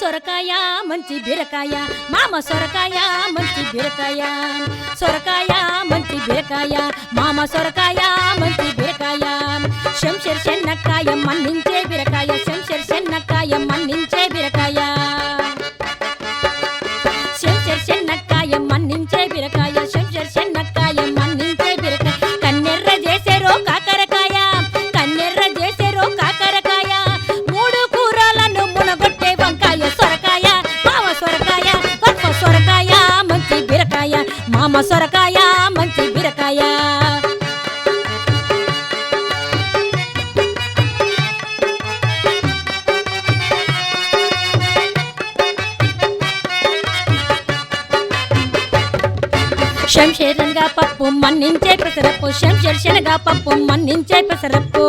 సొరకాయ మంచి బీరకాయ. మామ సొరకాయ మంచి బీరకాయ. సొరకాయ మంచి బీరకాయ. మామ సొరకాయ మంచి బీరకాయ. శంషర్ చెన్నక్కాయ మన్నించే బీరకాయ. శంషర్ చెన్నక్కాయ మన్నించే బీరకాయ. అమ్మ సొరకాయ మంచి బీరకాయ. శంషేరంగా పప్పు మన్నించే పెసరప్పు శంషేర్ శనగా పప్పు మన్నించే పెసరప్పు.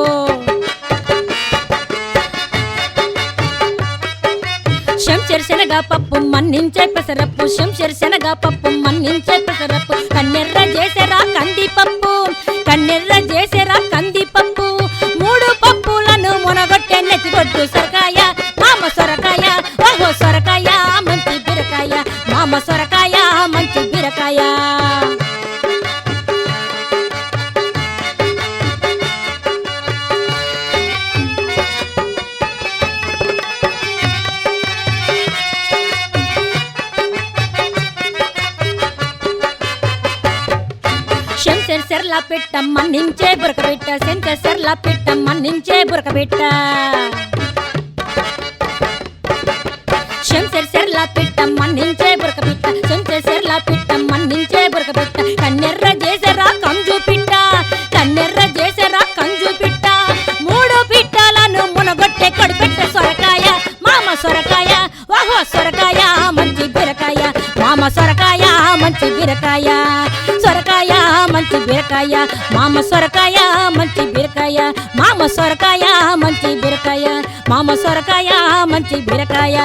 శంషేర్ శనగా పప్పు మన్నించే పెసరప్పు శంషేర్ శనగా పప్పు మన్నించే సెర్ల పెట్టమ్మ నించే బురకబెట్ట సెంత సెర్ల పెట్టమ్మ నించే బురకబెట్ట. శంసర్ సెర్ల పెట్టమ్మ నించే బురకబెట్ట శంకర్ సెర్ల పెట్టమ్మ నించే బురకబెట్ట. కన్నెర్ర చేసరా కంజు పిట్ట కన్నెర్ర చేసరా కంజు పిట్ట. మూడు పిట్టలను మునగొట్టె కడుపెట్ట సొరకాయ మామ సొరకాయ ఓహో సొరకాయ మంచి బీరకాయ మామ సొరకాయ మంచి బీరకాయ. మంచి బీరకాయ మామ సొరకాయ మంచి బీరకాయ మామ సొరకాయ మంచి బీరకాయ మామ సొరకాయ మంచి బీరకాయ.